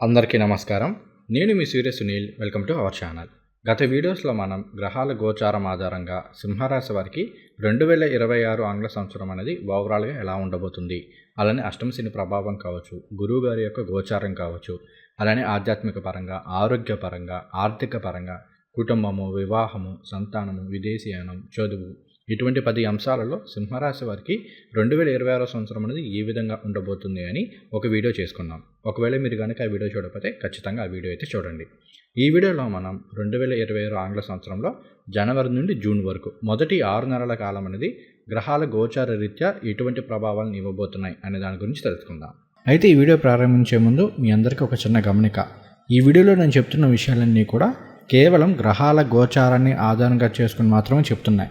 అందరికీ నమస్కారం. నేను మీ Surya Sunil. Welcome to our channel. గత వీడియోస్లో మనం గ్రహాల గోచారం ఆధారంగా సింహరాశి వారికి రెండు వేల ఇరవై ఆరు ఆంగ్ల సంవత్సరం అనేది ఓవరాల్గా ఎలా ఉండబోతుంది? అలానే అష్టమశని ప్రభావం కావచ్చు గురువు గారి యొక్క గోచారం కావచ్చు అలానే ఆధ్యాత్మిక పరంగా ఆరోగ్యపరంగా ఆర్థిక పరంగా కుటుంబము వివాహము సంతానము విదేశీయానం చదువు ఇటువంటి పది అంశాలలో సింహరాశి వారికి రెండు వేల ఇరవై ఆరో సంవత్సరం అనేది ఏ విధంగా ఉండబోతుంది అని ఒక వీడియో చేసుకున్నాం ఒకవేళ మీరు కనుక ఆ వీడియో చూడకపోతే ఖచ్చితంగా ఆ వీడియో అయితే చూడండి. ఈ వీడియోలో మనం రెండు వేల ఇరవై ఆరు ఆంగ్ల సంవత్సరంలో జనవరి నుండి జూన్ వరకు మొదటి ఆరు నెలల కాలం అనేది గ్రహాల గోచార రీత్యా ఎటువంటి ప్రభావాలను ఇవ్వబోతున్నాయి అనే దాని గురించి తెలుసుకుందాం. అయితే ఈ వీడియో ప్రారంభించే ముందు మీ అందరికీ ఒక చిన్న గమనిక. ఈ వీడియోలో నేను చెప్తున్న విషయాలన్నీ కూడా కేవలం గ్రహాల గోచారాన్ని ఆధారంగా చేసుకుని మాత్రమే చెప్తున్నాయి.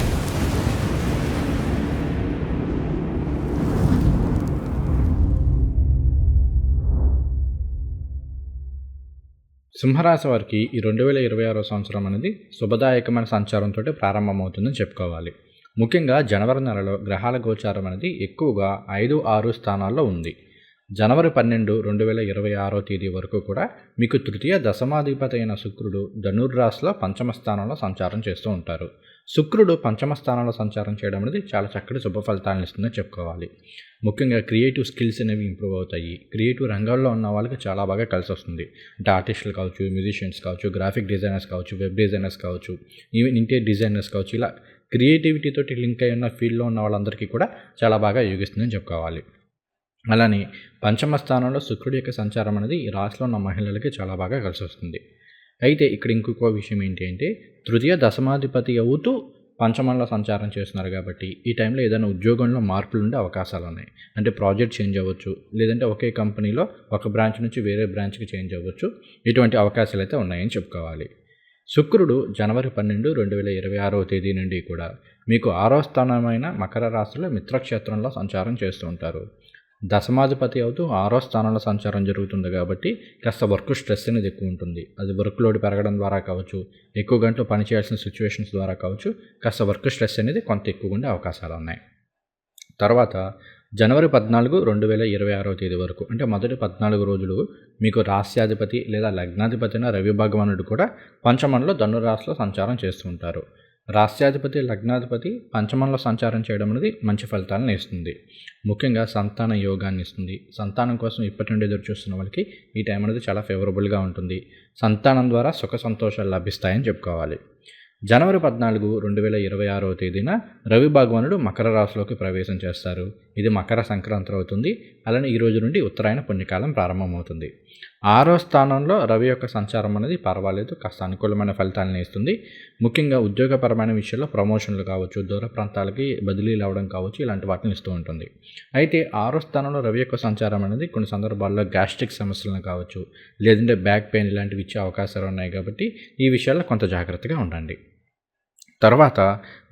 సింహరాశి వారికి ఈ రెండు వేల ఇరవై ఆరో సంవత్సరం అనేది శుభదాయకమైన సంచారంతో ప్రారంభమవుతుందని చెప్పుకోవాలి. ముఖ్యంగా జనవరి నెలలో గ్రహాల గోచారం అనేది ఎక్కువగా ఐదు ఆరు స్థానాల్లో ఉంది. జనవరి పన్నెండు రెండు వేల ఇరవై ఆరో తేదీ వరకు కూడా మీకు తృతీయ దశమాధిపతి అయిన శుక్రుడు ధనుర్రాశిలో పంచమ స్థానంలో సంచారం చేస్తూ ఉంటారు. శుక్రుడు పంచమ స్థానంలో సంచారం చేయడం అనేది చాలా చక్కటి శుభ ఫలితాలను ఇస్తుందని చెప్పుకోవాలి. ముఖ్యంగా క్రియేటివ్ స్కిల్స్ అనేవి ఇంప్రూవ్ అవుతాయి. క్రియేటివ్ రంగాల్లో ఉన్న వాళ్ళకి చాలా బాగా కలిసి వస్తుంది. అంటే ఆర్టిస్టులు కావచ్చు మ్యూజిషియన్స్ కావచ్చు గ్రాఫిక్ డిజైనర్స్ కావచ్చు వెబ్ డిజైనర్స్ కావచ్చు ఈవెన్ ఇంటీరియర్ డిజైనర్స్ కావచ్చు ఇలా క్రియేటివిటీతో లింక్ అయి ఉన్న ఫీల్డ్లో ఉన్న వాళ్ళందరికీ కూడా చాలా బాగా యోగిస్తుందని చెప్పుకోవాలి. అలానే పంచమ స్థానంలో శుక్రుడి యొక్క సంచారం అనేది ఈ రాశిలో ఉన్న మహిళలకి చాలా బాగా కలిసి వస్తుంది. అయితే ఇక్కడ ఇంకొక విషయం ఏంటి అంటే తృతీయ దశమాధిపతి అవుతూ పంచమంలో సంచారం చేస్తున్నారు కాబట్టి ఈ టైంలో ఏదైనా ఉద్యోగంలో మార్పులు ఉండే అవకాశాలు ఉన్నాయి. అంటే ప్రాజెక్ట్ చేంజ్ అవ్వచ్చు లేదంటే ఒకే కంపెనీలో ఒక బ్రాంచ్ నుంచి వేరే బ్రాంచ్కి చేంజ్ అవ్వచ్చు. ఇటువంటి అవకాశాలు అయితే ఉన్నాయని చెప్పుకోవాలి. శుక్రుడు జనవరి పన్నెండు రెండు వేల ఇరవై ఆరవ తేదీ నుండి కూడా మీకు ఆరో స్థానమైన మకర రాశిలో మిత్రక్షేత్రంలో సంచారం చేస్తూ ఉంటారు. దశమాధిపతి అవుతూ ఆరో స్థానంలో సంచారం జరుగుతుంది కాబట్టి కాస్త వర్క్ స్ట్రెస్ అనేది ఎక్కువ ఉంటుంది. అది వర్క్ లోడ్ పెరగడం ద్వారా కావచ్చు ఎక్కువ గంటలు పనిచేయాల్సిన సిచ్యువేషన్స్ ద్వారా కావచ్చు కాస్త వర్క్ స్ట్రెస్ అనేది కొంత ఎక్కువగా ఉండే అవకాశాలు ఉన్నాయి. తర్వాత జనవరి పద్నాలుగు రెండు వేల ఇరవై ఆరో తేదీ వరకు అంటే మొదటి పద్నాలుగు రోజులు మీకు రాస్యాధిపతి లేదా లగ్నాధిపతి అయిన రవి భగవానుడు కూడా పంచమంలో ధనురాశిలో సంచారం చేస్తూ రాష్ట్రాధిపతి లగ్నాధిపతి పంచమంలో సంచారం చేయడం అనేది మంచి ఫలితాలను ఇస్తుంది. ముఖ్యంగా సంతాన యోగాన్ని ఇస్తుంది. సంతానం కోసం ఇప్పటి నుండి ఎదురు చూస్తున్న వాళ్ళకి ఈ టైం అనేది చాలా ఫేవరబుల్గా ఉంటుంది. సంతానం ద్వారా సుఖ సంతోషాలు లభిస్తాయని చెప్పుకోవాలి. జనవరి పద్నాలుగు రెండు వేల ఇరవై ఆరో తేదీన రవి భగవానుడు మకర రాశిలోకి ప్రవేశం చేస్తారు. ఇది మకర సంక్రాంతి అవుతుంది. అలానే ఈ రోజు నుండి ఉత్తరాయణ పుణ్యకాలం ప్రారంభమవుతుంది. ఆరో స్థానంలో రవి యొక్క సంచారం అనేది పర్వాలేదు. కాస్త అనుకూలమైన ఫలితాలను ఇస్తుంది. ముఖ్యంగా ఉద్యోగపరమైన విషయంలో ప్రమోషన్లు కావచ్చు దూర ప్రాంతాలకి బదిలీలు అవ్వడం కావచ్చు ఇలాంటి వాటిని ఇస్తూ ఉంటుంది. అయితే ఆరో స్థానంలో రవి యొక్క సంచారం అనేది కొన్ని సందర్భాల్లో గ్యాస్ట్రిక్ సమస్యలను కావచ్చు లేదంటే బ్యాక్ పెయిన్ ఇలాంటివి ఇచ్చే అవకాశాలు ఉన్నాయి కాబట్టి ఈ విషయాల్లో కొంత జాగ్రత్తగా ఉండండి. తర్వాత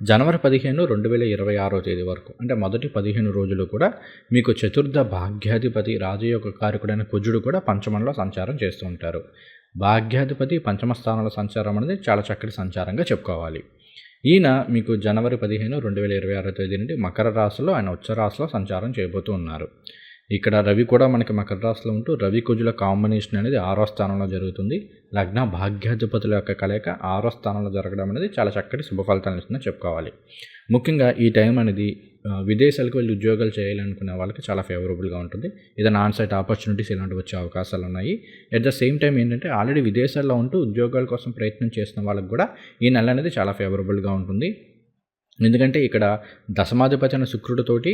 జనవరి పదిహేను రెండు వేల ఇరవై ఆరో తేదీ వరకు అంటే మొదటి పదిహేను రోజులు కూడా మీకు చతుర్థ భాగ్యాధిపతి రాజయోగ కారకుడైన కుజుడు కూడా పంచమంలో సంచారం చేస్తూ ఉంటారు. భాగ్యాధిపతి పంచమ స్థానంలో సంచారం అనేది చాలా చక్కటి సంచారంగా చెప్పుకోవాలి. ఈయన మీకు జనవరి పదిహేను రెండు వేల ఇరవై ఆరో తేదీ నుండి మకర రాశిలో ఆయన ఉచ్చ రాశిలో సంచారం చేయబోతూ ఉన్నారు. ఇక్కడ రవి కూడా మనకి మకర రాశిలో ఉంటూ రవి కుజుల కాంబినేషన్ అనేది ఆరో స్థానంలో జరుగుతుంది. లగ్న భాగ్యాధిపతుల యొక్క కలయిక ఆరో స్థానంలో జరగడం అనేది చాలా చక్కటి శుభ ఫలితాలు ఇస్తుందని చెప్పుకోవాలి. ముఖ్యంగా ఈ టైం అనేది విదేశాలకు వెళ్ళి ఉద్యోగాలు చేయాలనుకునే వాళ్ళకి చాలా ఫేవరబుల్గా ఉంటుంది. ఏదైనా ఆన్ సైట్ ఆపర్చునిటీస్ ఇలాంటివి వచ్చే అవకాశాలు ఉన్నాయి. అట్ ద సేమ్ టైం ఏంటంటే ఆల్రెడీ విదేశాల్లో ఉంటూ ఉద్యోగాల కోసం ప్రయత్నం చేస్తున్న వాళ్ళకి కూడా ఈ నెల అనేది చాలా ఫేవరబుల్గా ఉంటుంది. ఎందుకంటే ఇక్కడ దశమాధిపతి అయిన శుక్రుడితోటి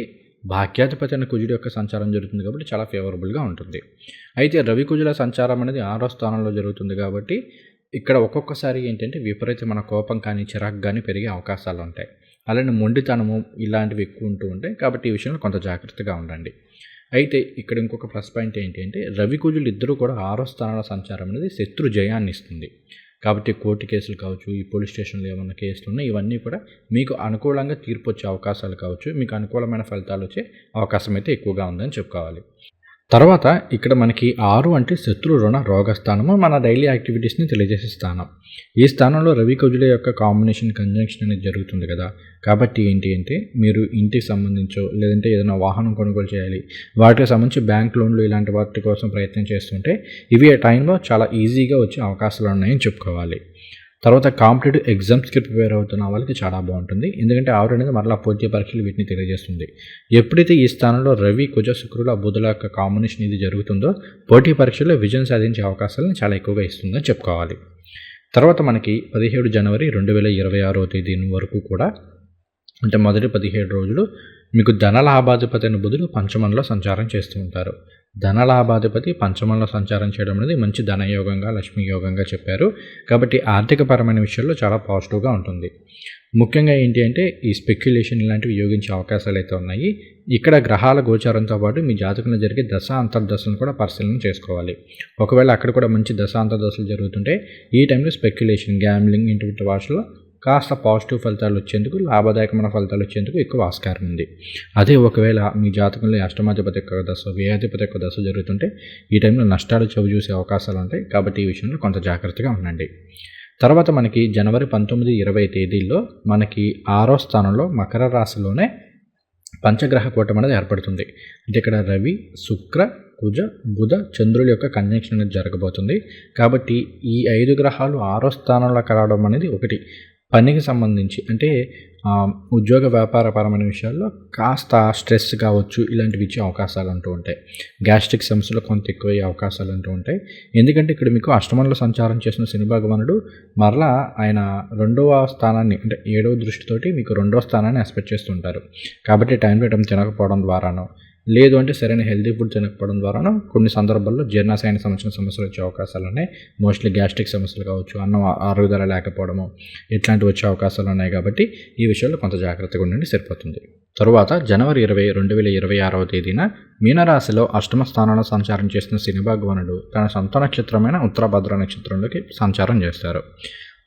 భాగ్యాధిపతి అయిన కుజుడి యొక్క సంచారం జరుగుతుంది కాబట్టి చాలా ఫేవరబుల్గా ఉంటుంది. అయితే రవి కుజుల సంచారం అనేది ఆరో స్థానంలో జరుగుతుంది కాబట్టి ఇక్కడ ఒక్కొక్కసారి ఏంటంటే విపరీతమైన కోపం కానీ చిరాకు కానీ పెరిగే అవకాశాలు ఉంటాయి. అలానే మొండితనము ఇలాంటివి ఎక్కువ ఉంటూ ఉంటాయి కాబట్టి ఈ విషయంలో కొంత జాగ్రత్తగా ఉండండి. అయితే ఇక్కడ ఇంకొక ప్లస్ పాయింట్ ఏంటి అంటే రవి కుజులు ఇద్దరు కూడా ఆరో స్థానాల సంచారం అనేది శత్రు జయాన్ని ఇస్తుంది. కాబట్టి కోర్టు కేసులు కావచ్చు ఈ పోలీస్ స్టేషన్లో ఏమైనా కేసులు ఉన్నాయి ఇవన్నీ కూడా మీకు అనుకూలంగా తీర్పు వచ్చే అవకాశాలు కావచ్చు. మీకు అనుకూలమైన ఫలితాలు వచ్చే అవకాశం అయితే ఎక్కువగా ఉందని చెప్పుకోవాలి. తర్వాత ఇక్కడ మనకి ఆరు అంటే శత్రు రుణ రోగ స్థానము మన డైలీ యాక్టివిటీస్ని తెలియజేసే స్థానం. ఈ స్థానంలో రవి కౌజుల యొక్క కాంబినేషన్ కంజంక్షన్ అనేది జరుగుతుంది కదా. కాబట్టి ఏంటి అంటే మీరు ఇంటికి సంబంధించో లేదంటే ఏదైనా వాహనం కొనుగోలు చేయాలి. వాటికి సంబంధించి బ్యాంక్ లోన్లు ఇలాంటి వాటి కోసం ప్రయత్నం చేస్తుంటే ఇవి ఆ టైంలో చాలా ఈజీగా వచ్చే అవకాశాలు ఉన్నాయని చెప్పుకోవాలి. తర్వాత కాంపిటేటివ్ ఎగ్జామ్స్కి ప్రిపేర్ అవుతున్న వాళ్ళకి చాలా బాగుంటుంది. ఎందుకంటే ఆవిడ అనేది మరలా పోటీ పరీక్షలు వీటిని తెలియజేస్తుంది. ఎప్పుడైతే ఈ స్థానంలో రవి కుజ శుక్రుల బుధుల యొక్క కాంబినేషన్ ఇది జరుగుతుందో పోటీ పరీక్షల్లో విజయం సాధించే అవకాశాలను చాలా ఎక్కువగా ఇస్తుందని చెప్పుకోవాలి. తర్వాత మనకి పదిహేడు జనవరి రెండు వేల ఇరవై ఆరో తేదీ వరకు కూడా అంటే మొదటి పదిహేడు రోజులు మీకు ధనలాభాధిపతిని అయిన బుధుడు పంచమంలో సంచారం చేస్తూ ఉంటారు. ధనలాభాధిపతి పంచమంలో సంచారం చేయడం అనేది మంచి ధనయోగంగా లక్ష్మీ యోగంగా చెప్పారు. కాబట్టి ఆర్థికపరమైన విషయాల్లో చాలా పాజిటివ్గా ఉంటుంది. ముఖ్యంగా ఏంటి అంటే ఈ స్పెక్యులేషన్ ఇలాంటివి యోగించే అవకాశాలు అయితే ఉన్నాయి. ఇక్కడ గ్రహాల గోచారంతో పాటు మీ జాతకంలో జరిగే దశ అంతర్దశలను కూడా పరిశీలన చేసుకోవాలి. ఒకవేళ అక్కడ కూడా మంచి దశ అంతర్దశలు జరుగుతుంటే ఈ టైంలో స్పెక్యులేషన్ గ్యామ్లింగ్ ఇంటి వాటిలో కాస్త పాజిటివ్ ఫలితాలు వచ్చేందుకు లాభదాయకమైన ఫలితాలు వచ్చేందుకు ఎక్కువ ఆస్కారం ఉంది. అదే ఒకవేళ మీ జాతకంలో అష్టమాధిపతి యొక్క దశ వ్యయాధిపతి యొక్క దశ జరుగుతుంటే ఈ టైంలో నష్టాలు చవి చూసే అవకాశాలు ఉంటాయి. కాబట్టి ఈ విషయంలో కొంత జాగ్రత్తగా ఉండండి. తర్వాత మనకి జనవరి పంతొమ్మిది ఇరవై తేదీల్లో మనకి ఆరో స్థానంలో మకర రాశిలోనే పంచగ్రహ కూటం అనేది ఏర్పడుతుంది. అంటే ఇక్కడ రవి శుక్ర కుజ బుధ చంద్రుల యొక్క కంజంక్షన్ అనేది జరగబోతుంది. కాబట్టి ఈ ఐదు గ్రహాలు ఆరో స్థానంలో కలవడం అనేది ఒకటి. పనికి సంబంధించి అంటే ఉద్యోగ వ్యాపారపరమైన విషయాల్లో కాస్త స్ట్రెస్ కావచ్చు ఇలాంటివి ఇచ్చే అవకాశాలు అంటూ ఉంటాయి. గ్యాస్ట్రిక్ సమస్యలు కొంత ఎక్కువయ్యే అవకాశాలు అంటూ ఉంటాయి. ఎందుకంటే ఇక్కడ మీకు అష్టమంలో సంచారం చేసిన శని భగవానుడు మరలా ఆయన రెండవ స్థానాన్ని అంటే ఏడవ దృష్టితోటి మీకు రెండవ స్థానాన్ని ఎక్స్పెక్ట్ చేస్తుంటారు కాబట్టి టైం టు టైం తినకపోవడం ద్వారానో లేదు అంటే సరైన హెల్తీ ఫుడ్ తినకపోవడం ద్వారా కొన్ని సందర్భాల్లో జీర్ణాశయానికి సంబంధించిన సమస్యలు వచ్చే అవకాశాలు ఉన్నాయి. మోస్ట్లీ గ్యాస్ట్రిక్ సమస్యలు కావచ్చు అన్నం ఆరుగుదల లేకపోవడము ఇట్లాంటివి వచ్చే అవకాశాలు ఉన్నాయి కాబట్టి ఈ విషయంలో కొంత జాగ్రత్తగా ఉండండి సరిపోతుంది. తరువాత జనవరి ఇరవై రెండు వేల ఇరవై ఆరవ తేదీన మీనరాశిలో అష్టమ స్థానంలో సంచారం చేసిన శని భగవానుడు తన సొంత నక్షత్రమైన ఉత్తరభద్ర నక్షత్రంలోకి సంచారం చేస్తారు.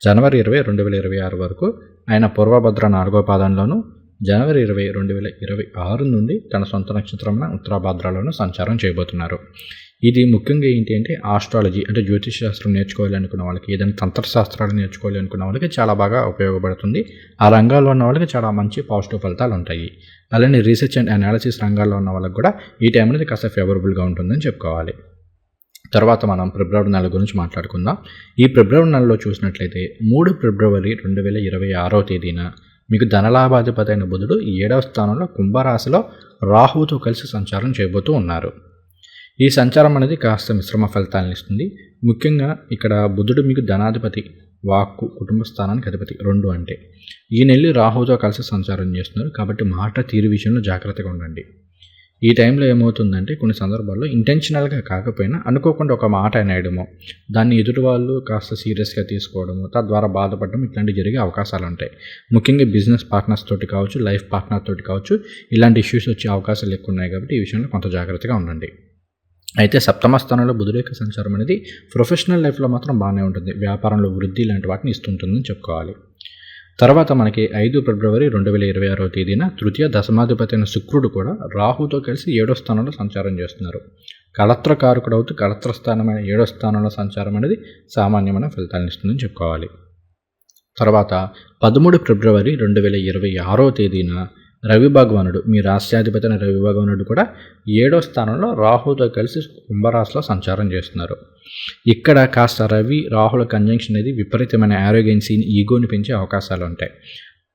జనవరి ఇరవై రెండు వేల ఇరవై ఆరు వరకు ఆయన పూర్వభద్ర నాలుగో పాదంలోనూ జనవరి ఇరవై రెండు వేల ఇరవై ఆరు నుండి తన సొంత నక్షత్రమున ఉత్తరాభాద్రాలను సంచారం చేయబోతున్నారు. ఇది ముఖ్యంగా ఏంటి అంటే ఆస్ట్రాలజీ అంటే జ్యోతిష్ శాస్త్రం నేర్చుకోవాలనుకున్న వాళ్ళకి ఏదైనా తంత్రశాస్త్రాలు నేర్చుకోవాలి అనుకున్న వాళ్ళకి చాలా బాగా ఉపయోగపడుతుంది. ఆ రంగాల్లో ఉన్న వాళ్ళకి చాలా మంచి పాజిటివ్ ఫలితాలు ఉంటాయి. అలానే రీసెర్చ్ అండ్ అనాలిసిస్ రంగాల్లో ఉన్న వాళ్ళకి కూడా ఈ టైం అనేది కాస్త ఫేవరబుల్గా ఉంటుందని చెప్పుకోవాలి. తర్వాత మనం ఫిబ్రవరి నెల గురించి మాట్లాడుకుందాం. ఈ ఫిబ్రవరి నెలలో చూసినట్లయితే మూడు ఫిబ్రవరి రెండు వేల ఇరవై ఆరో తేదీన మీకు ధనలాభాధిపతి అయిన బుధుడు ఏడవ స్థానంలో కుంభరాశిలో రాహువుతో కలిసి సంచారం చేయబోతూ ఉన్నారు. ఈ సంచారం అనేది కాస్త మిశ్రమ ఫలితాలను ఇస్తుంది. ముఖ్యంగా ఇక్కడ బుధుడు మీకు ధనాధిపతి వాక్కు కుటుంబ స్థానానికి అధిపతి రెండు అంటే. ఈ నెల్లి రాహుతో కలిసి సంచారం చేస్తున్నారు. కాబట్టి మాట తీరు విషయంలో జాగ్రత్తగా ఉండండి. ఈ టైంలో ఏమవుతుందంటే కొన్ని సందర్భాల్లో ఇంటెన్షనల్గా కాకపోయినా అనుకోకుండా ఒక మాట అనేయడము దాన్ని ఎదుటి వాళ్ళు కాస్త సీరియస్గా తీసుకోవడము తద్వారా బాధపడడం ఇట్లాంటివి జరిగే అవకాశాలు ఉంటాయి. ముఖ్యంగా బిజినెస్ పార్ట్నర్స్ తోటి కావచ్చు లైఫ్ పార్ట్నర్ తోటి కావచ్చు ఇలాంటి ఇష్యూస్ వచ్చే అవకాశాలు ఎక్కువ ఉన్నాయి కాబట్టి ఈ విషయంలో కొంత జాగ్రత్తగా ఉండండి. అయితే సప్తమ స్థానంలో బుధురేఖ సంచారం అనేది ప్రొఫెషనల్ లైఫ్లో మాత్రం బాగానే ఉంటుంది. వ్యాపారంలో వృద్ధి లాంటి వాటిని ఇస్తుంటుందని చెప్పుకోవాలి. తర్వాత మనకి ఐదు ఫిబ్రవరి రెండు వేల ఇరవై ఆరో తేదీన తృతీయ దశమాధిపతి అయిన శుక్రుడు కూడా రాహుతో కలిసి ఏడో స్థానంలో సంచారం చేస్తున్నారు. కళత్రకారకుడు అవుతూ కళత్ర స్థానమైన ఏడో స్థానంలో సంచారం అనేది సామాన్యమైన ఫలితాలను ఇస్తుందని చెప్పుకోవాలి. తర్వాత పదమూడు ఫిబ్రవరి రెండు వేల ఇరవై ఆరో తేదీన రవి భగవానుడు మీ రాష్ట్రాధిపతి అయిన రవి భగవానుడు కూడా ఏడో స్థానంలో రాహుతో కలిసి కుంభరాశిలో సంచారం చేస్తున్నారు. ఇక్కడ కాస్త రవి రాహుల కంజంక్షన్ అనేది విపరీతమైన ఆరోగెన్సీని ఈగోని పెంచే అవకాశాలు ఉంటాయి.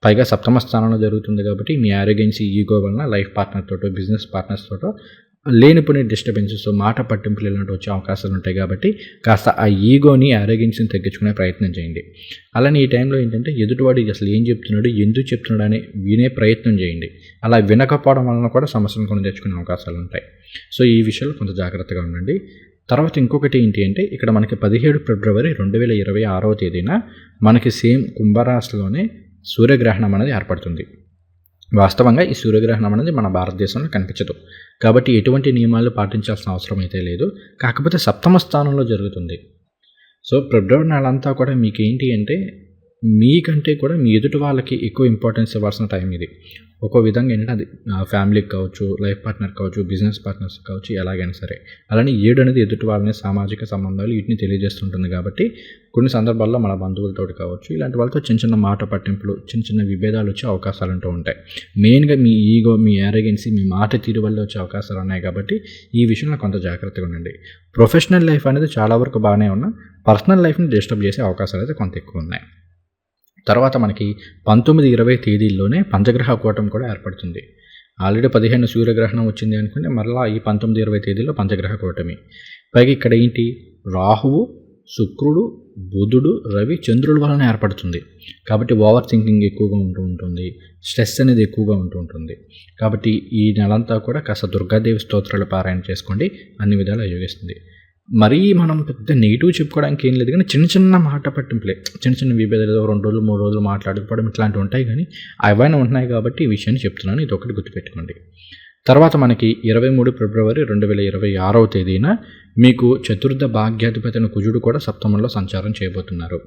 పైగా సప్తమ స్థానంలో జరుగుతుంది కాబట్టి మీ ఆరోగెన్సీ ఈగో వలన లైఫ్ పార్ట్నర్ తోటో బిజినెస్ పార్ట్నర్స్ తోటో లేనిపోని డిస్టర్బెన్సెస్ మాట పట్టింపులు ఇలాంటి వచ్చే అవకాశాలు ఉంటాయి కాబట్టి కాస్త ఆ ఈగోని ఆరోగ్యన్స్ని తగ్గించుకునే ప్రయత్నం చేయండి. అలానే ఈ టైంలో ఏంటంటే ఎదుటివాడు అసలు ఏం చెప్తున్నాడు ఎందుకు చెప్తున్నాడు అని వినే ప్రయత్నం చేయండి. అలా వినకపోవడం వలన కూడా సమస్యలు కొని తెచ్చుకునే అవకాశాలు ఉంటాయి. సో ఈ విషయాలు కొంత జాగ్రత్తగా ఉండండి. తర్వాత ఇంకొకటి ఏంటి అంటే ఇక్కడ మనకి పదిహేడు ఫిబ్రవరి రెండు వేల ఇరవై ఆరవ తేదీన మనకి సేమ్ కుంభరాశిలోనే సూర్యగ్రహణం అనేది ఏర్పడుతుంది. వాస్తవంగా ఈ సూర్యగ్రహణం అనేది మన భారతదేశంలో కనిపించదు. కాబట్టి ఎటువంటి నియమాలు పాటించాల్సిన అవసరం అయితే లేదు. కాకపోతే సప్తమ స్థానంలో జరుగుతుంది. సో ఫిబ్రవరి నెల అంతా కూడా మీకు ఏంటి అంటే మీకంటే కూడా మీ ఎదుటి వాళ్ళకి ఎక్కువ ఇంపార్టెన్స్ ఇవ్వాల్సిన టైం ఇది. ఒక విధంగా ఏంటంటే అది ఫ్యామిలీకి కావచ్చు లైఫ్ పార్ట్నర్ కావచ్చు బిజినెస్ పార్ట్నర్స్ కావచ్చు ఎలాగైనా సరే. అలానే ఏడు అనేది ఎదుటి వాళ్ళని సామాజిక సంబంధాలు వీటిని తెలియజేస్తుంటుంది కాబట్టి కొన్ని సందర్భాల్లో మన బంధువులతో కావచ్చు ఇలాంటి వాళ్ళతో చిన్న చిన్న మాట పట్టింపులు చిన్న చిన్న విభేదాలు వచ్చే అవకాశాలు ఉంటూ ఉంటాయి. మెయిన్గా మీ ఈగో మీ యారగెన్సీ మీ మాట తీరు వల్ల వచ్చే అవకాశాలు ఉన్నాయి కాబట్టి ఈ విషయంలో కొంత జాగ్రత్తగా ఉండండి. ప్రొఫెషనల్ లైఫ్ అనేది చాలా వరకు బాగానే ఉన్నా పర్సనల్ లైఫ్ని డిస్టర్బ్ చేసే అవకాశాలు అయితే కొంత ఎక్కువ ఉన్నాయి. తర్వాత మనకి పంతొమ్మిది ఇరవై తేదీల్లోనే పంచగ్రహ కూటం కూడా ఏర్పడుతుంది. ఆల్రెడీ పదిహేను సూర్యగ్రహణం వచ్చింది అనుకుంటే మరలా ఈ పంతొమ్మిది ఇరవై తేదీలో పంచగ్రహ కూటమి. పైగా ఇక్కడ ఏంటి? రాహువు శుక్రుడు బుధుడు రవి చంద్రుల వలన ఏర్పడుతుంది. కాబట్టి ఓవర్ థింకింగ్ ఎక్కువగా ఉంటూ ఉంటుంది. స్ట్రెస్ అనేది ఎక్కువగా ఉంటూ ఉంటుంది. కాబట్టి ఈ నెలంతా కూడా కాస్త దుర్గాదేవి స్తోత్రాలు పారాయణ చేసుకోండి. అన్ని విధాలు యోగిస్తుంది. మరీ మనం పెద్ద నెగిటివ్ చెప్పుకోవడానికి ఏం లేదు కానీ చిన్న చిన్న మాట పట్టింపులే. చిన్న చిన్న విభేదాలు రెండు రోజులు మూడు రోజులు మాట్లాడుకోవడం ఇట్లాంటివి ఉంటాయి కానీ అవైనా ఉంటున్నాయి కాబట్టి ఈ విషయాన్ని చెప్తున్నాను. ఇది ఒకటి గుర్తుపెట్టుకోండి. తర్వాత మనకి ఇరవై మూడు ఫిబ్రవరి రెండు వేల ఇరవై ఆరవ తేదీన మీకు చతుర్థ భాగ్యాధిపతిని కుజుడు కూడా సప్తమంలో సంచారం చేయబోతున్నారు.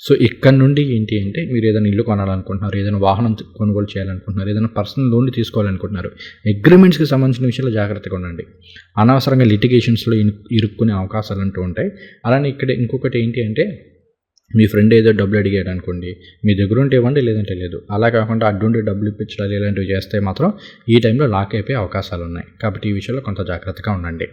సో ఇక్కడ నుండి ఏంటి అంటే మీరు ఏదైనా ఇల్లు కొనాలనుకుంటున్నారు ఏదైనా వాహనం కొనుగోలు చేయాలనుకుంటున్నారు ఏదైనా పర్సనల్ లోన్ తీసుకోవాలనుకుంటున్నారు అగ్రిమెంట్స్కి సంబంధించిన విషయంలో జాగ్రత్తగా ఉండండి. అనవసరంగా లిటిగేషన్స్లో ఇరుక్కునే అవకాశాలు అంటూ ఉంటాయి. అలానే ఇక్కడ ఇంకొకటి ఏంటి అంటే మీ ఫ్రెండ్ ఏదో డబ్బులు అడిగాడు అనుకోండి మీ దగ్గర ఉంటే ఇవ్వండి లేదంటే లేదు. అలా కాకుండా అడ్డుండి డబ్బులు ఇప్పించడాలు ఇలాంటివి చేస్తే మాత్రం ఈ టైంలో లాక్ అయిపోయే అవకాశాలు ఉన్నాయి. కాబట్టి ఈ విషయంలో కొంత జాగ్రత్తగా ఉండండి.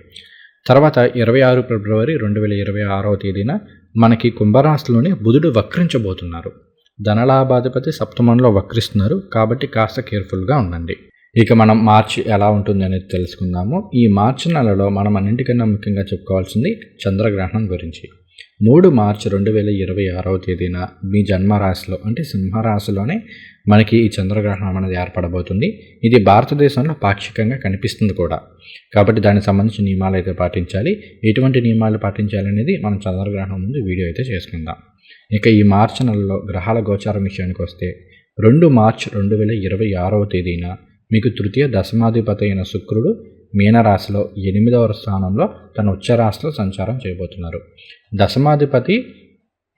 తర్వాత ఇరవై ఆరు ఫిబ్రవరి రెండు వేల ఇరవై ఆరవ తేదీన మనకి కుంభరాశిలోనే బుధుడు వక్రించబోతున్నారు. ధనలాభాధిపతి సప్తమంలో వక్రిస్తున్నారు. కాబట్టి కాస్త కేర్ఫుల్గా ఉండండి. ఇక మనం మార్చ్ ఎలా ఉంటుంది అనేది తెలుసుకుందాము. ఈ మార్చి నెలలో మనం అన్నింటికన్నా ముఖ్యంగా చెప్పుకోవాల్సింది చంద్రగ్రహణం గురించి. మూడు మార్చి రెండు వేల ఇరవై ఆరవ తేదీన మీ జన్మరాశిలో అంటే సింహరాశిలోనే మనకి ఈ చంద్రగ్రహణం అనేది ఏర్పడబోతుంది. ఇది భారతదేశంలో పాక్షికంగా కనిపిస్తుంది కూడా. కాబట్టి దానికి సంబంధించిన నియమాలు అయితే పాటించాలి. ఎటువంటి నియమాలు పాటించాలి అనేది మనం చంద్రగ్రహణం ముందు వీడియో అయితే చేసుకుందాం. ఇక ఈ మార్చి నెలలో గ్రహాల గోచారం విషయానికి వస్తే రెండు మార్చ్ రెండు వేల ఇరవై ఆరవ తేదీన మీకు తృతీయ దశమాధిపతి అయిన శుక్రుడు మీనరాశిలో ఎనిమిదవ స్థానంలో తన ఉచ్చరాశిలో సంచారం చేయబోతున్నారు. దశమాధిపతి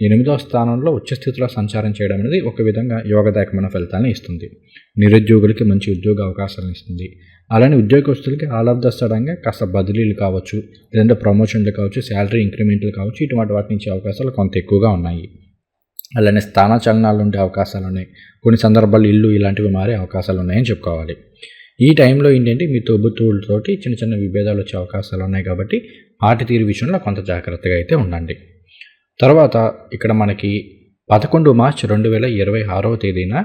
ఎనిమిదవ స్థానంలో ఉచ్చస్థితిలో సంచారం చేయడం అనేది ఒక విధంగా యోగదాయకమైన ఫలితాన్ని ఇస్తుంది. నిరుద్యోగులకి మంచి ఉద్యోగ అవకాశాలను ఇస్తుంది. అలానే ఉద్యోగస్తులకి ఆల్ కాస్త బదిలీలు కావచ్చు లేదంటే ప్రమోషన్లు కావచ్చు శాలరీ ఇంక్రిమెంట్లు కావచ్చు ఇటువంటి వాటి నుంచి అవకాశాలు కొంత ఎక్కువగా ఉన్నాయి. అలానే స్థాన చలనాలు ఉండే అవకాశాలు ఉన్నాయి. కొన్ని సందర్భాల్లో ఇల్లు ఇలాంటివి మారే అవకాశాలు ఉన్నాయని చెప్పుకోవాలి. ఈ టైంలో ఏంటంటే మీ తోబుతువులతోటి చిన్న చిన్న విభేదాలు వచ్చే అవకాశాలు ఉన్నాయి కాబట్టి ఆటి తీరు విషయంలో కొంత జాగ్రత్తగా అయితే ఉండండి. తర్వాత ఇక్కడ మనకి పదకొండు మార్చ్ రెండు వేల ఇరవై ఆరవ తేదీన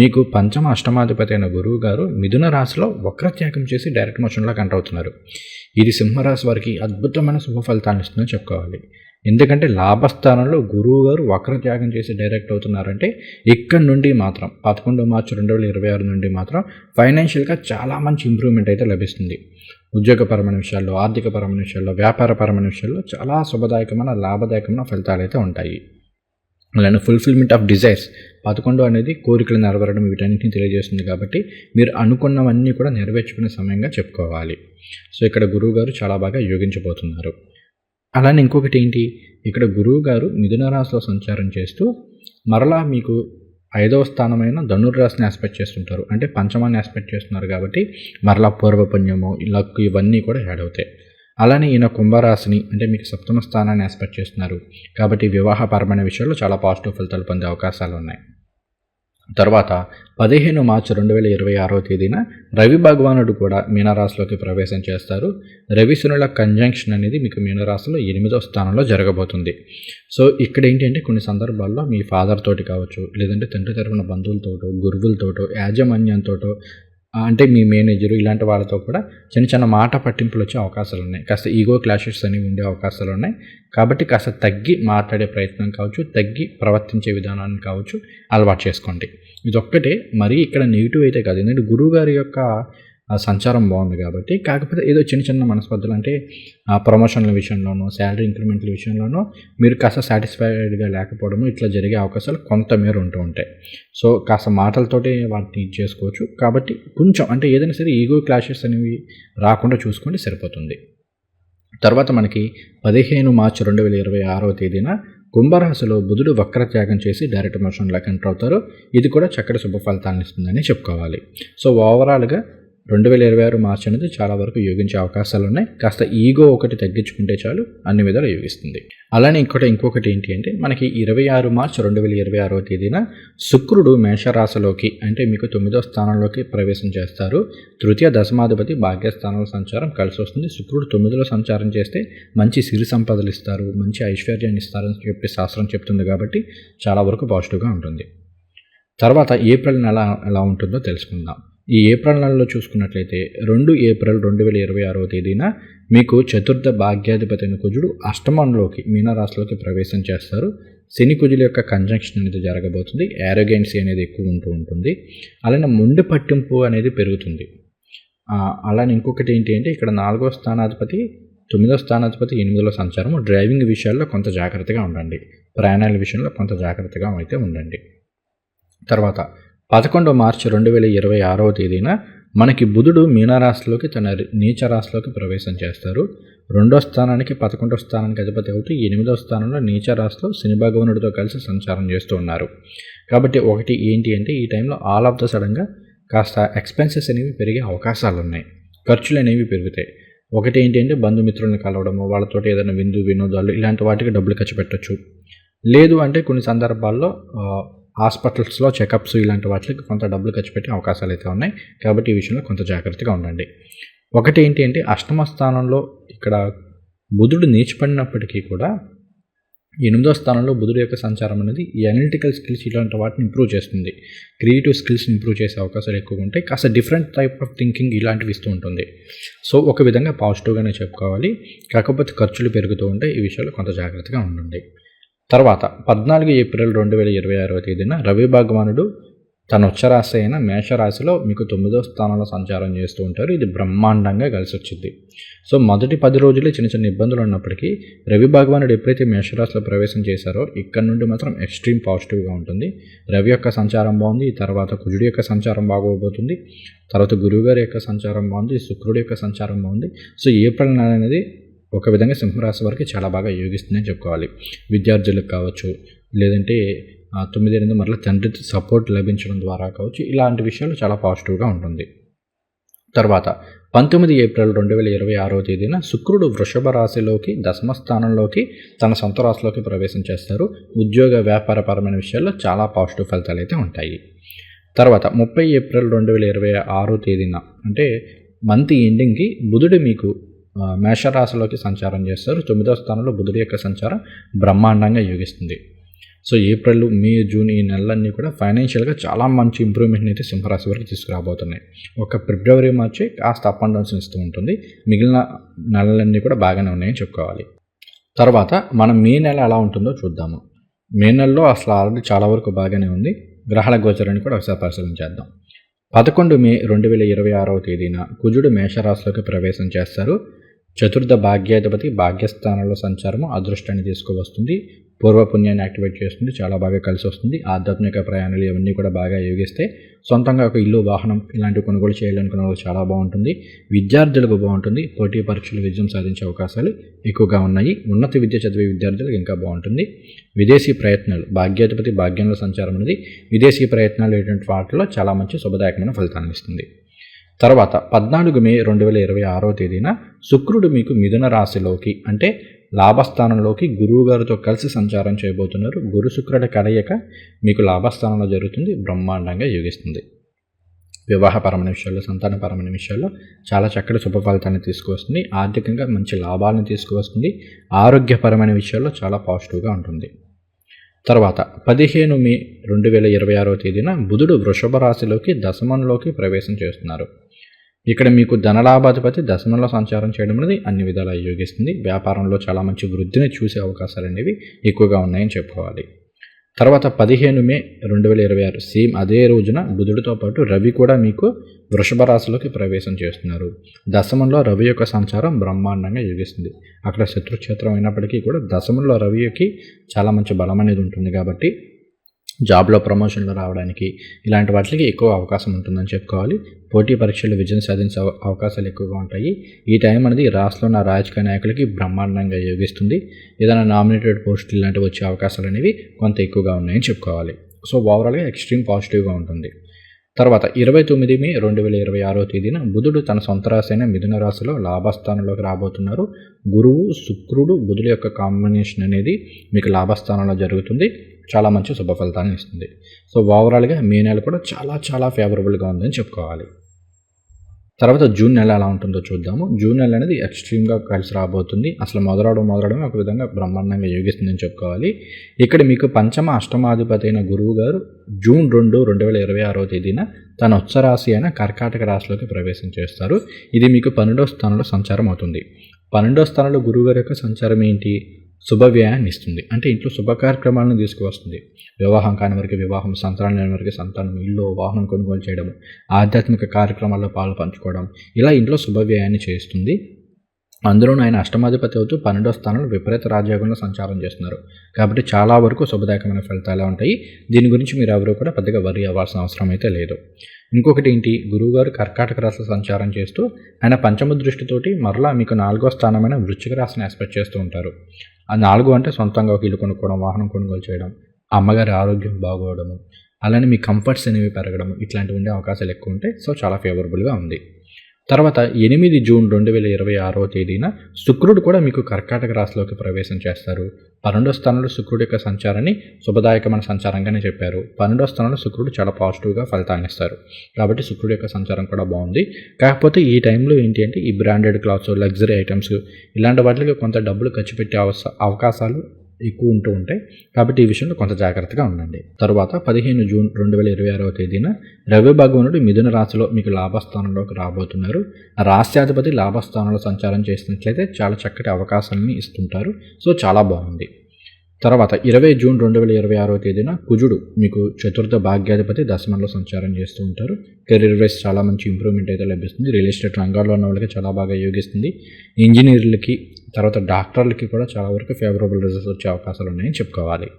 మీకు పంచమ అష్టమాధిపతి అయిన గురువు గారు మిథున రాశిలో వక్రత్యాగం చేసి డైరెక్ట్ మోషన్లో కంట అవుతున్నారు. ఇది సింహరాశి వారికి అద్భుతమైన శుభ ఫలితాన్ని ఇస్తుందని చెప్పుకోవాలి. ఎందుకంటే లాభస్థానంలో గురువు గారు వక్రత్యాగం చేసి డైరెక్ట్ అవుతున్నారంటే ఇక్కడ నుండి మాత్రం పదకొండు మార్చి రెండు వేల ఇరవై ఆరు నుండి మాత్రం ఫైనాన్షియల్గా చాలా మంచి ఇంప్రూవ్మెంట్ అయితే లభిస్తుంది. ఉద్యోగపరమైన విషయాల్లో ఆర్థికపరమైన విషయాల్లో వ్యాపారపరమైన విషయాల్లో చాలా శుభదాయకమైన లాభదాయకమైన ఫలితాలు అయితే ఉంటాయి. అలానే ఫుల్ఫిల్మెంట్ ఆఫ్ డిజైర్స్ పదకొండు అనేది కోరికలు నెరవేరడం వీటన్నిటిని తెలియజేస్తుంది కాబట్టి మీరు అనుకున్నవన్నీ కూడా నెరవేర్చుకునే సమయంగా చెప్పుకోవాలి. సో ఇక్కడ గురువు గారు చాలా బాగా యోగించబోతున్నారు. అలానే ఇంకొకటి ఏంటి? ఇక్కడ గురువు గారు మిథున రాశిలో సంచారం చేస్తూ మరలా మీకు ఐదవ స్థానమైన ధనుర్రాశిని ఆస్పెక్ట్ చేస్తుంటారు. అంటే పంచమాన్ని ఆస్పెక్ట్ చేస్తున్నారు కాబట్టి మరలా పూర్వపుణ్యము లక్ ఇవన్నీ కూడా యాడ్ అవుతాయి. అలానే ఈయన కుంభరాశిని అంటే మీకు సప్తమ స్థానాన్ని ఆస్పెక్ట్ చేస్తున్నారు. కాబట్టి వివాహపరమైన విషయాల్లో చాలా పాజిటివ్ ఫలితాలు పొందే అవకాశాలు ఉన్నాయి. తర్వాత పదిహేను మార్చి రెండు వేల ఇరవై ఆరో తేదీన రవి భగవానుడు కూడా మీనరాశిలోకి ప్రవేశం చేస్తారు. రవిశనుల కంజంక్షన్ అనేది మీకు మీనరాశిలో ఎనిమిదో స్థానంలో జరగబోతుంది. సో ఇక్కడ ఏంటంటే కొన్ని సందర్భాల్లో మీ ఫాదర్ తోటి కావచ్చు లేదంటే తండ్రి తరఫున బంధువులతోటో గురువులతోటో యాజమాన్యంతోటో అంటే మీ మేనేజరు ఇలాంటి వాళ్ళతో కూడా చిన్న చిన్న మాట పట్టింపులు వచ్చే అవకాశాలు ఉన్నాయి. కాస్త ఈగో క్లాషెస్ అనేవి ఉండే అవకాశాలు ఉన్నాయి. కాబట్టి కాస్త తగ్గి మాట్లాడే ప్రయత్నం కావచ్చు తగ్గి ప్రవర్తించే విధానాన్ని కావచ్చు అలవాటు చేసుకోండి. ఇదొక్కటే. మరీ ఇక్కడ నెగిటివ్ అయితే కాదు. ఎందుకంటే గురువు గారి ఆ సంచారం బాగుంది కాబట్టి. కాకపోతే ఏదో చిన్న చిన్న మనస్పర్ధలు అంటే ప్రమోషన్ల విషయంలోనూ శాలరీ ఇంక్రిమెంట్ల విషయంలోనూ మీరు కాస్త సాటిస్ఫైడ్గా లేకపోవడము ఇట్లా జరిగే అవకాశాలు కొంతమేర ఉంటూ ఉంటాయి. సో కాస్త మాటలతోటి వాటిని చేసుకోవచ్చు. కాబట్టి కొంచెం అంటే ఏదైనా సరే ఈగో క్లాషెస్ అనేవి రాకుండా చూసుకుంటే సరిపోతుంది. తర్వాత మనకి పదిహేను మార్చి రెండు వేల ఇరవై ఆరవ తేదీన కుంభరాశిలో బుధుడు వక్రత్యాగం చేసి డైరెక్ట్ మోషన్లోకి ఎంటర్ అవుతారు. ఇది కూడా చక్కటి శుభ ఫలితాన్ని ఇస్తుందని చెప్పుకోవాలి. సో ఓవరాల్గా రెండు వేల ఇరవై ఆరు మార్చి అనేది చాలా వరకు యోగించే అవకాశాలు ఉన్నాయి. కాస్త ఈగో ఒకటి తగ్గించుకుంటే చాలు అన్ని విధాలు యోగిస్తుంది. అలానే ఇంకోటి ఇంకొకటి ఏంటి అంటే మనకి ఇరవై ఆరు మార్చి రెండు వేల ఇరవై ఆరో తేదీన శుక్రుడు మేషరాశిలోకి అంటే మీకు తొమ్మిదో స్థానంలోకి ప్రవేశం చేస్తారు. తృతీయ దశమాధిపతి భాగ్యస్థానంలో సంచారం కలిసి వస్తుంది. శుక్రుడు తొమ్మిదిలో సంచారం చేస్తే మంచి సిరి సంపదలు ఇస్తారు మంచి ఐశ్వర్యాన్ని ఇస్తారని చెప్పి శాస్త్రం చెప్తుంది కాబట్టి చాలా వరకు పాజిటివ్గా ఉంటుంది. తర్వాత ఏప్రిల్ నెల ఎలా ఉంటుందో తెలుసుకుందాం. ఈ ఏప్రిల్ నెలలో చూసుకున్నట్లయితే రెండు ఏప్రిల్ రెండు వేల ఇరవై ఆరవ తేదీన మీకు చతుర్థ భాగ్యాధిపతి కుజుడు అష్టమంలోకి మీనరాశిలోకి ప్రవేశం చేస్తారు. శని కుజుల యొక్క కంజంక్షన్ అనేది జరగబోతుంది. యారోగెన్సీ అనేది ఎక్కువ ఉంటూ ఉంటుంది. అలానే ముండి పట్టింపు అనేది పెరుగుతుంది. అలానే ఇంకొకటి ఏంటి అంటే ఇక్కడ నాలుగో స్థానాధిపతి తొమ్మిదో స్థానాధిపతి ఎనిమిదిలో సంచారము డ్రైవింగ్ విషయాల్లో కొంత జాగ్రత్తగా ఉండండి. ప్రయాణాల విషయంలో కొంత జాగ్రత్తగా అయితే ఉండండి. తర్వాత పదకొండు మార్చి రెండు వేల ఇరవై ఆరవ తేదీన మనకి బుధుడు మీనరాశిలోకి తన నీచ రాశిలోకి ప్రవేశం చేస్తారు. రెండో స్థానానికి పదకొండో స్థానానికి అధిపతి అవుతూ ఎనిమిదో స్థానంలో నీచ రాశిలో శని భగవానుడితో కలిసి సంచారం చేస్తూ ఉన్నారు. కాబట్టి ఒకటి ఏంటి అంటే ఈ టైంలో ఆల్ ఆఫ్ ద సడన్గా కాస్త ఎక్స్పెన్సెస్ అనేవి పెరిగే అవకాశాలు ఉన్నాయి. ఖర్చులు అనేవి పెరుగుతాయి. ఒకటి ఏంటి అంటే బంధుమిత్రులను కలవడము వాళ్ళతో ఏదైనా విందు వినోదాలు ఇలాంటి వాటికి డబ్బులు ఖర్చు పెట్టచ్చు. లేదు అంటే కొన్ని సందర్భాల్లో హాస్పిటల్స్లో చెకప్స్ ఇలాంటి వాటికి కొంత డబ్బులు ఖర్చు పెట్టే అవకాశాలు అయితే ఉన్నాయి. కాబట్టి ఈ విషయంలో కొంత జాగ్రత్తగా ఉండండి. ఒకటి ఏంటి అంటే అష్టమ స్థానంలో ఇక్కడ బుధుడు నీచిపడినప్పటికీ కూడా ఎనిమిదో స్థానంలో బుధుడు యొక్క సంచారం అనేది ఈ అనలిటికల్ స్కిల్స్ ఇలాంటి వాటిని ఇంప్రూవ్ చేస్తుంది. క్రియేటివ్ స్కిల్స్ ఇంప్రూవ్ చేసే అవకాశాలు ఎక్కువగా ఉంటాయి. కాస్త డిఫరెంట్ టైప్ ఆఫ్ థింకింగ్ ఇలాంటివి ఇస్తూ ఉంటుంది. సో ఒక విధంగా పాజిటివ్గానే చెప్పుకోవాలి. కాకపోతే ఖర్చులు పెరుగుతూ ఉంటాయి. ఈ విషయాల్లో కొంత జాగ్రత్తగా ఉండండి. తర్వాత పద్నాలుగు ఏప్రిల్ రెండు వేల ఇరవై ఆరవ తేదీన రవి భగవానుడు తన ఉచ్చరాశి అయిన మేషరాశిలో మీకు తొమ్మిదో స్థానంలో సంచారం చేస్తూ ఉంటారు. ఇది బ్రహ్మాండంగా కలిసి వచ్చింది సో మొదటి పది రోజులే చిన్న చిన్న ఇబ్బందులు ఉన్నప్పటికీ రవి భగవానుడు ఎప్పుడైతే మేషరాశిలో ప్రవేశం చేశారో ఇక్కడ నుండి మాత్రం ఎక్స్ట్రీమ్ పాజిటివ్గా ఉంటుంది. రవి యొక్క సంచారం బాగుంది తర్వాత కుజుడి యొక్క సంచారం బాగోబోతుంది తర్వాత గురువుగారి యొక్క సంచారం బాగుంది శుక్రుడి యొక్క సంచారం బాగుంది. సో ఏప్రిల్ నెల అనేది ఒక విధంగా సింహరాశి వారికి చాలా బాగా యోగిస్తుందని చెప్పుకోవాలి. విద్యార్థులకు కావచ్చు లేదంటే తొమ్మిది ఎనిమిది మరలా తండ్రి సపోర్ట్ లభించడం ద్వారా కావచ్చు ఇలాంటి విషయాలు చాలా పాజిటివ్గా ఉంటుంది. తర్వాత పంతొమ్మిది ఏప్రిల్ రెండు వేల ఇరవై ఆరో తేదీన శుక్రుడు వృషభ రాశిలోకి దశమ స్థానంలోకి తన సొంత రాశిలోకి ప్రవేశం చేస్తారు. ఉద్యోగ వ్యాపారపరమైన విషయాల్లో చాలా పాజిటివ్ ఫలితాలు అయితే ఉంటాయి. తర్వాత ముప్పై ఏప్రిల్ రెండు వేల ఇరవై ఆరో తేదీన అంటే మంత్ ఎండింగ్కి బుధుడు మీకు మేషరాశిలోకి సంచారం చేస్తారు. తొమ్మిదో స్థానంలో బుధుడి యొక్క సంచారం బ్రహ్మాండంగా యోగిస్తుంది. సో ఏప్రిల్ మే జూన్ ఈ నెలలన్నీ కూడా ఫైనాన్షియల్గా చాలా మంచి ఇంప్రూవ్మెంట్ని అయితే సింహరాశి వరకు తీసుకురాబోతున్నాయి. ఒక ఫిబ్రవరి మార్చి కాస్త అప్ అండ్ డౌన్స్ ఇస్తూ ఉంటుంది. మిగిలిన నెలలన్నీ కూడా బాగానే ఉన్నాయని చెప్పుకోవాలి. తర్వాత మనం మే నెల ఎలా ఉంటుందో చూద్దాము. మే నెలలో అసలు ఆల్రెడీ చాలా వరకు బాగానే ఉంది. గ్రహాల గోచరాన్ని కూడా ఒకసారి పరిశీలించేద్దాం. పదకొండు మే రెండు వేల ఇరవై ఆరవ తేదీన కుజుడు మేషరాశిలోకి ప్రవేశం చేస్తారు. చతుర్థ భాగ్యాధిపతి భాగ్యస్థానంలో సంచారము అదృష్టాన్ని తీసుకువస్తుంది. పూర్వపుణ్యాన్ని యాక్టివేట్ చేస్తుంది. చాలా బాగా కలిసి వస్తుంది. ఆధ్యాత్మిక ప్రయాణాలు ఇవన్నీ కూడా బాగా యోగిస్తే సొంతంగా ఒక ఇల్లు వాహనం ఇలాంటివి కొనుగోలు చేయాలనుకున్న వాళ్ళు చాలా బాగుంటుంది. విద్యార్థులకు బాగుంటుంది. పోటీ పరీక్షలు విజయం సాధించే అవకాశాలు ఎక్కువగా ఉన్నాయి. ఉన్నత విద్య చదివే విద్యార్థులకు ఇంకా బాగుంటుంది. విదేశీ ప్రయత్నాలు భాగ్యాధిపతి భాగ్యంలో సంచారం అనేది విదేశీ ప్రయత్నాలు ఏంటంటే వాటిలో చాలా మంచి శుభదాయకమైన ఫలితాన్ని ఇస్తుంది. తర్వాత పద్నాలుగు మే రెండు వేల ఇరవై ఆరో తేదీన శుక్రుడు మీకు మిథున రాశిలోకి అంటే లాభస్థానంలోకి గురువు గారితో కలిసి సంచారం చేయబోతున్నారు. గురు శుక్రుడి కలయిక మీకు లాభస్థానంలో జరుగుతుంది. బ్రహ్మాండంగా యోగిస్తుంది. వివాహపరమైన విషయాల్లో సంతానపరమైన విషయాల్లో చాలా చక్కటి శుభ ఫలితాన్ని తీసుకువస్తుంది. ఆర్థికంగా మంచి లాభాలను తీసుకువస్తుంది. ఆరోగ్యపరమైన విషయాల్లో చాలా పాజిటివ్గా ఉంటుంది. తర్వాత పదిహేను మే రెండు వేల ఇరవై ఆరో తేదీన బుధుడు వృషభ రాశిలోకి దశమంలోకి ప్రవేశం చేస్తున్నారు. ఇక్కడ మీకు ధనలాభాధిపతి దశమంలో సంచారం చేయడం అనేది అన్ని విధాలా యోగిస్తుంది. వ్యాపారంలో చాలా మంచి వృద్ధిని చూసే అవకాశాలు అనేవి ఎక్కువగా ఉన్నాయని చెప్పుకోవాలి. తర్వాత పదిహేను మే రెండు వేల ఇరవై ఆరు సేమ్ అదే రోజున బుధుడితో పాటు రవి కూడా మీకు వృషభ రాశిలోకి ప్రవేశం చేస్తున్నారు. దశమంలో రవి యొక్క సంచారం బ్రహ్మాండంగా యోగిస్తుంది. అక్కడ శత్రుక్షేత్రం అయినప్పటికీ కూడా దశమంలో రవికి చాలా మంచి బలం అనేది ఉంటుంది కాబట్టి జాబ్లో ప్రమోషన్లు రావడానికి ఇలాంటి వాటికి ఎక్కువ అవకాశం ఉంటుందని చెప్పుకోవాలి. పోటీ పరీక్షలు విజయం సాధించే అవ- అవకాశాలు ఎక్కువగా ఉంటాయి. ఈ టైం అనేది రాష్ట్రంలో ఉన్న రాజకీయ నాయకులకి బ్రహ్మాండంగా యోగిస్తుంది. ఏదైనా నామినేటెడ్ పోస్టులు ఇలాంటివి వచ్చే అవకాశాలు అనేవి కొంత ఎక్కువగా ఉన్నాయని చెప్పుకోవాలి. సో ఓవరాల్గా ఎక్స్ట్రీమ్ పాజిటివ్గా ఉంటుంది. తర్వాత ఇరవై తొమ్మిది మే రెండు వేల ఇరవై ఆరో తేదీన బుధుడు తన సొంత రాశి అయిన మిథున రాశిలో లాభస్థానంలోకి రాబోతున్నారు. గురువు శుక్రుడు బుధుల యొక్క కాంబినేషన్ అనేది మీకు లాభస్థానంలో జరుగుతుంది. చాలా మంచి శుభ ఫలితాన్ని ఇస్తుంది. సో ఓవరాల్గా మే నెల కూడా చాలా చాలా ఫేవరబుల్గా ఉందని చెప్పుకోవాలి. తర్వాత జూన్ నెల ఎలా ఉంటుందో చూద్దాము. జూన్ నెల అనేది ఎక్స్ట్రీమ్గా కలిసి రాబోతుంది. అసలు మొదలవడం మొదలడమే ఒక విధంగా బ్రహ్మాండంగా యోగిస్తుందని చెప్పుకోవాలి. ఇక్కడ మీకు పంచమ అష్టమాధిపతి అయిన గురువు గారు జూన్ రెండు రెండు వేల ఇరవై ఆరో తేదీన తన ఉచ్చరాశి అయిన కర్కాటక రాశిలోకి ప్రవేశం చేస్తారు. ఇది మీకు పన్నెండో స్థానంలో సంచారం అవుతుంది. పన్నెండో స్థానంలో గురువు గారి యొక్క సంచారం ఏంటి? శుభవ్యయాన్ని ఇస్తుంది అంటే ఇంట్లో శుభ కార్యక్రమాలను తీసుకువస్తుంది. వివాహం కాని వారికి వివాహం సంతానం లేని వారికి సంతానం ఇల్లు వాహనం కొనుగోలు చేయడం ఆధ్యాత్మిక కార్యక్రమాల్లో పాలు పంచుకోవడం ఇలా ఇంట్లో శుభవ్యయాన్ని చేస్తుంది అందులోనూ ఆయన అష్టమాధిపతి అవుతూ పన్నెండో స్థానంలో విపరీత రాజయోగంలో సంచారం చేస్తున్నారు. కాబట్టి చాలా వరకు శుభదాయకమైన ఫలితాలు ఉంటాయి. దీని గురించి మీరు ఎవరు కూడా పెద్దగా వరి అవ్వాల్సిన అవసరం అయితే లేదు. ఇంకొకటి ఏంటి? గురువుగారు కర్కాటక రాశి సంచారం చేస్తూ ఆయన పంచమ దృష్టితోటి మరలా మీకు నాలుగో స్థానమైన వృశ్చిక రాశిని ఎక్స్పెక్ట్ చేస్తూ ఉంటారు. ఆ నాలుగు అంటే సొంతంగా ఒక ఇల్లు కొనుక్కోవడం వాహనం కొనుగోలు చేయడం అమ్మగారి ఆరోగ్యం బాగోవడము అలానే మీ కంఫర్ట్స్ అనేవి పెరగడం ఇట్లాంటివి ఉండే అవకాశాలు ఎక్కువ ఉంటాయి సో చాలా ఫేవరబుల్గా ఉంది. తర్వాత ఎనిమిది జూన్ రెండు వేల ఇరవై ఆరో తేదీన శుక్రుడు కూడా మీకు కర్కాటక రాశిలోకి ప్రవేశం చేస్తారు. పన్నెండో స్థానంలో శుక్రుడు యొక్క సంచారాన్ని శుభదాయకమైన సంచారంగానే చెప్పారు. పన్నెండో స్థానంలో శుక్రుడు చాలా పాజిటివ్గా ఫలితాన్ని ఇస్తారు. కాబట్టి శుక్రుడు యొక్క సంచారం కూడా బాగుంది. కాకపోతే ఈ టైంలో ఏంటి అంటే ఈ బ్రాండెడ్ క్లాత్స్ లగ్జరీ ఐటమ్స్ ఇలాంటి వాటికి కొంత డబ్బులు ఖర్చు పెట్టే అవకాశాలు ఎక్కువ ఉంటూ ఉంటాయి. కాబట్టి ఈ విషయంలో కొంత జాగ్రత్తగా ఉండండి. తరువాత పదిహేను జూన్ రెండు వేల ఇరవై ఆరవ తేదీన రవి భగవానుడు మిథున రాశిలో మీకు లాభస్థానంలోకి రాబోతున్నారు. రాష్ట్రాధిపతి లాభస్థానంలో సంచారం చేసినట్లయితే చాలా చక్కటి అవకాశాలని ఇస్తుంటారు. సో చాలా బాగుంది. తర్వాత ఇరవై జూన్ రెండు వేల ఇరవై ఆరో తేదీన కుజుడు మీకు చతుర్థ భాగ్యాధిపతి దశమంలో సంచారం చేస్తూ ఉంటారు. కెరీర్ వైస్ చాలా మంచి ఇంప్రూవ్మెంట్ అయితే లభిస్తుంది. రియల్ ఎస్టేట్ రంగాల్లో ఉన్న వాళ్ళకి చాలా బాగా యోగిస్తుంది. ఇంజనీర్లకి తర్వాత డాక్టర్లకి కూడా చాలా వరకు ఫేవరబుల్ రిజల్ట్స్ వచ్చే అవకాశాలు ఉన్నాయని చెప్పుకోవాలి.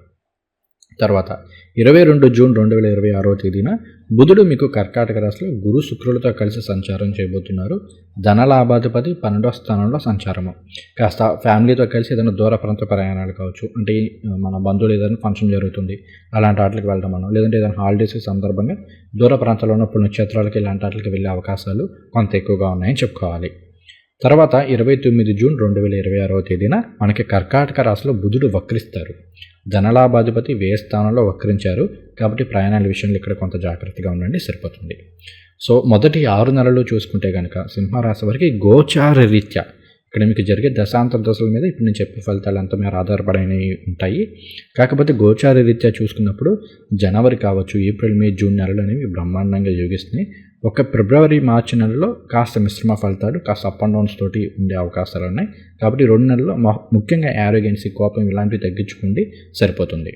తర్వాత ఇరవై రెండు జూన్ రెండు వేల ఇరవై ఆరో తేదీన బుధుడు మీకు కర్కాటక రాశిలో గురు శుక్రులతో కలిసి సంచారం చేయబోతున్నారు. ధనలాభాధిపతి పన్నెండో స్థానంలో సంచారము. కాస్త ఫ్యామిలీతో కలిసి ఏదైనా దూర ప్రాంత ప్రయాణాలు కావచ్చు అంటే మన బంధువులు ఏదైనా ఫంక్షన్ జరుగుతుంది అలాంటి వాటికి వెళ్ళడం మనం లేదంటే ఏదైనా హాలిడేస్ సందర్భంగా దూర ప్రాంతాల్లో ఉన్న పుణ్యక్షేత్రాలకి ఇలాంటి వాటికి వెళ్ళే అవకాశాలు కొంత ఎక్కువగా ఉన్నాయని చెప్పుకోవాలి. తర్వాత ఇరవై తొమ్మిది జూన్ రెండు వేల ఇరవై ఆరవ తేదీన మనకి కర్కాటక రాశిలో బుధుడు వక్రిస్తారు. ధనలాభాధిపతి వ్యయ స్థానంలో వక్రించారు. కాబట్టి ప్రయాణాల విషయంలో ఇక్కడ కొంత జాగ్రత్తగా ఉండండి సరిపోతుంది. సో మొదటి ఆరు నెలలు చూసుకుంటే కనుక సింహరాశి వారికి గోచార రీత్యా ఇక్కడ మీకు జరిగే దశాంతర దశల మీద ఇప్పుడు నేను చెప్పే ఫలితాలు అంత మీద ఆధారపడినవి ఉంటాయి. కాకపోతే గోచార రీత్యా చూసుకున్నప్పుడు జనవరి కావచ్చు ఏప్రిల్ మే జూన్ నెలలు అనేవి బ్రహ్మాండంగా యోగిస్తున్నాయి. ఒక ఫిబ్రవరి మార్చి నెలలో కాస్త మిశ్రమ ఫలితాలు కాస్త అప్ అండ్ డౌన్స్ తోటి ఉండే అవకాశాలు ఉన్నాయి కాబట్టి రెండు నెలల్లో ముఖ్యంగా యారోగెన్సీ కోపం ఇలాంటివి తగ్గించుకుంటే సరిపోతుంది.